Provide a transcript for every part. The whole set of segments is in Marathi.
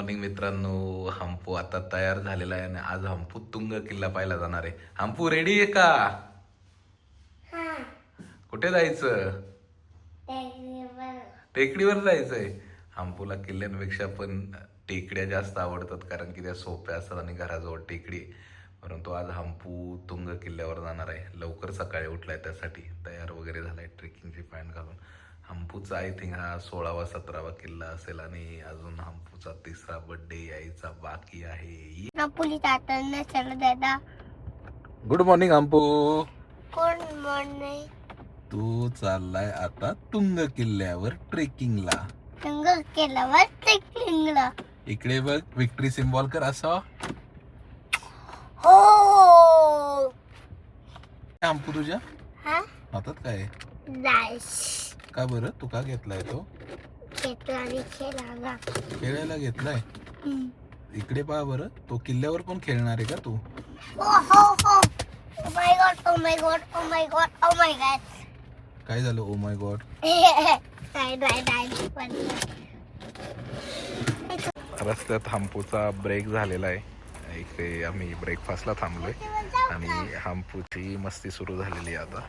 मॉर्निंग मित्रांनो हंपू आता तयार झालेला आहे आणि आज हंपू तुंग किल्ला पाहायला जाणार आहे. हंपू रेडी आहे का? कुठे जायचं? टेकडीवर. जायचंय. हंपूला किल्ल्यांपेक्षा पण टेकड्या जास्त आवडतात कारण की त्या सोप्या असतात आणि घराजवळ टेकडी. परंतु आज हंपू तुंग किल्ल्यावर जाणार आहे. लवकर सकाळी उठलाय त्यासाठी. तयार वगैरे झालाय ट्रेकिंगची पॅन्ट घालून. हंपूचा आय थिंक हा सोळावा सतरावा किल्ला असेल आणि अजून हंपूचा तिसरा बर्थडे यायचा बाकी आहे. नपुली तात्यांना चला दादा. गुड मॉर्निंग हंपू. कोण म्हणणे तू चाललाय आता तुंग किल्ल्यावर ट्रेकिंगला संग केल्यावर ट्रेकिंगला इकडे बघ विक्ट्री सिम्बॉल कर असा. हो. हंपू तुझ्या? हा? हातात काय आहे? का बरं? तू का घेतलाय तो? खेळायला. घेतलाय? इकडे पहा बरं. तो किल्ल्यावर पण खेळणार आहे का तू? काय झालं? ओ माय गॉड रस्त्यात हंपूचा ब्रेक झालेला आहे. इकडे आम्ही ब्रेकफास्टला थांबलोय. आणि हंपूची मस्ती सुरू झालेली आहे आता.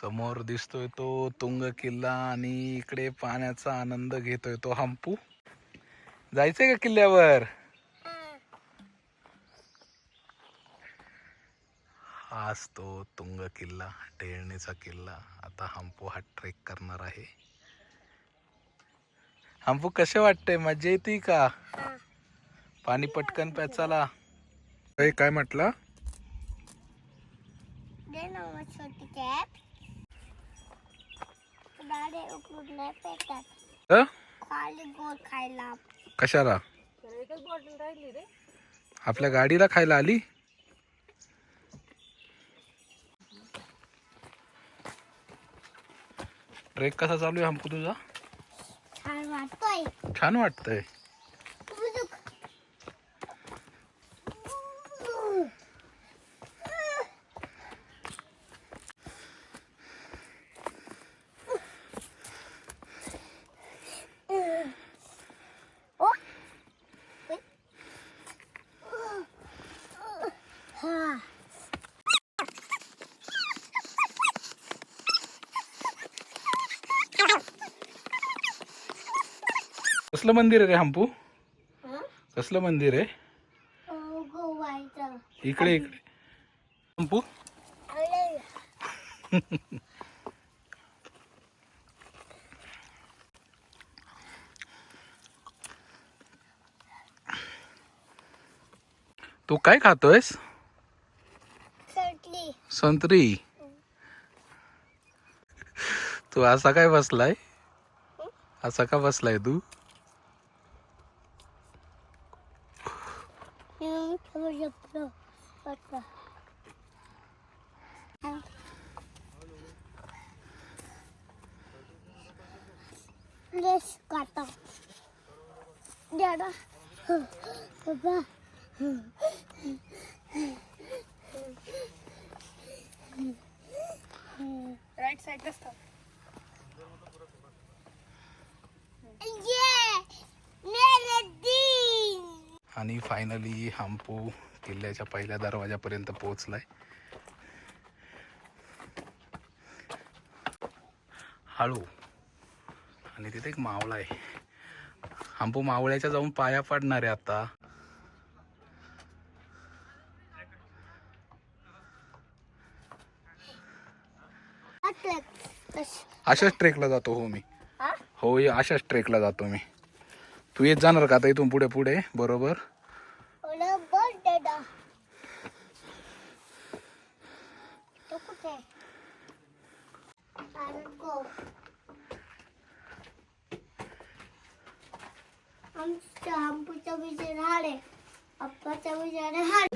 समोर दिसतोय तो तुंग किल्ला आणि इकडे पाण्याचा आनंद घेतोय तो हंपू. जायचंय का किल्ल्यावर? हाच तो तुंग किल्ला टेळणीचा किल्ला. आता हंपू हा ट्रेक करणार आहे. हंपू कसे वाटते मजा येते का? पाणी पटकन प्याचाला काय म्हटलं? कशाला? आपल्या गाडीला खायला आली? ट्रेक कसा चालू आहे हंपू तुझा? छान वाटतोय. छान वाटतंय बुजुक. ओ. हा. कसलं मंदिर आहे रे हंपू? कसलं मंदिर आहे? इकडे इकडे. हंपू? तू काय खातोयस? संत्री. तू असा काय बसलाय? असा का बसलाय तू मी ठेवू शकतो आता. लेस काटा बाबा राईट आणि फायनली हंपू किल्ल्याच्या पहिल्या दरवाजापर्यंत पोहोचलाय. हळू. आणि तिथे एक मावळा आहे. हंपू मावळ्याच्या जाऊन पाया पडणार आहे आता. अशाच ट्रेकला जातो हो मी. हा? अशाच ट्रेकला जातो मी. तू येत जाणार का आता इथून पुढे पुढे? बरोबर बोल दादा तो कुठे अरे गो आमच्या विजय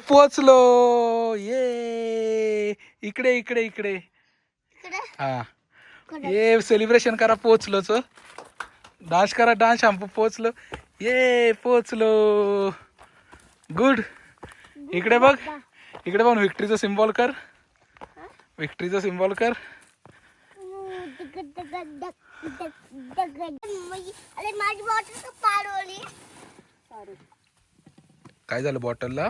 पोचलो. ये. इकडे इकडे इकडे. इकडे? हा. ये सेलिब्रेशन करा पोचलोच डान्स करा डान्स शॅम्पू पोचलो. ये पोचलो. गुड इकडे बघ. इकडे बघ विक्ट्रीचं सिम्बॉल कर. विक्ट्रीचं सिम्बॉल कर. अरे माझी बॉटल पाडवली काय झालं बॉटलला?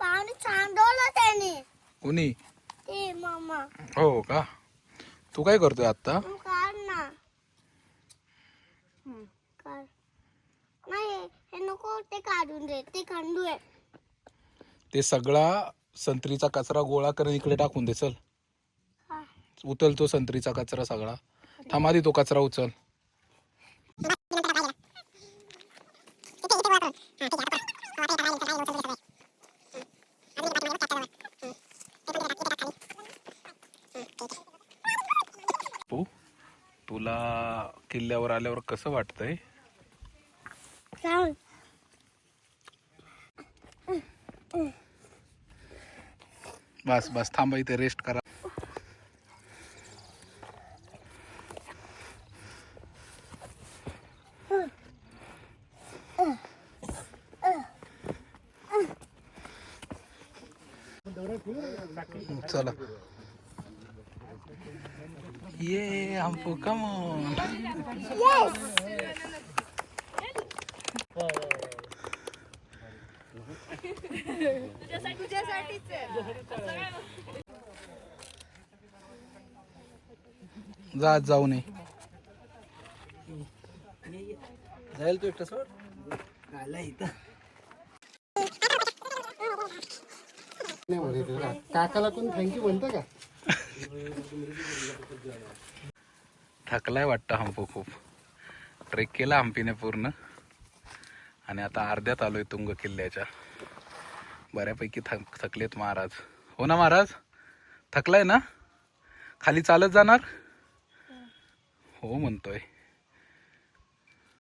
पाहुणे चांदवलं त्याने. कुणी? ते मामा. हो का? तू काय करतोय आता तू काढ ना. काढ. नाही हे नको ते काढून दे. ते खंडू आहे. ते सगळा संत्रीचा कचरा गोळा करून इकडे टाकून दे चल. हा. उचल तो संत्रीचा कचरा सगळा. थांब आधी तो कचरा उचल. तुला किल्ल्यावर आल्यावर कसं वाटतंय? बस बस थांबा इथे रेस्ट करा. चला. ये हमको कम जा जाऊ नये. जाईल तू एकटा सोड. आला इथं. नाही काकाला थँक्यू म्हणतं का? थकलाय वाटतं हंपू खूप. ट्रेक केला हंपीने पूर्ण. आणि आता अर्ध्यात आलोय तुंग किल्ल्याच्या. बऱ्यापैकी थक थकलेत महाराज. हो ना महाराज? थकलाय ना? खाली चालत जाणार? हो म्हणतोय.